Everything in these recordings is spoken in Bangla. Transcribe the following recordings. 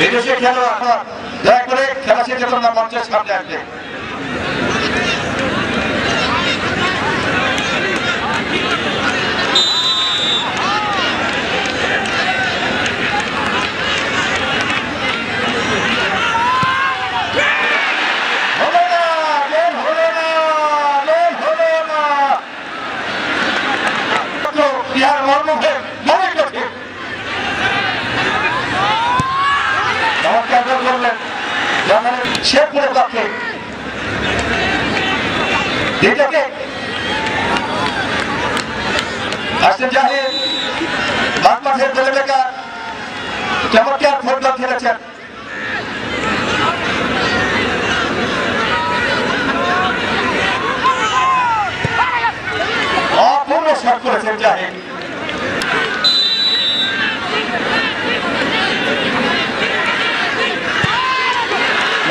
বিদেশি খেলোয়াড় দয়া করে খেলা শেষে তোমরা মঞ্চের সামনে আসবে। ইহার মর্মভেদ মনে কঠিন। গোল করলেন জার্মানির শেরপুরের পক্ষে দ্বিতীয়কে আসছেন জাহির বাদ মাঠের দলে বেকার চমৎকার ফুটবল খেলেছেন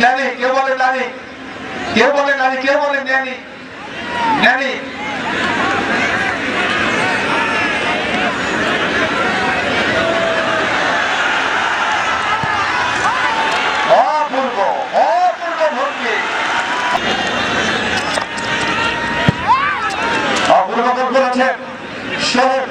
নানি, কে বলে নানি? কে বলে নানি? কে বলে নানি? নানি? অপূর্ব অপূর্ব ভঙ্গি অপূর্ব গোল করেছেন সোহেল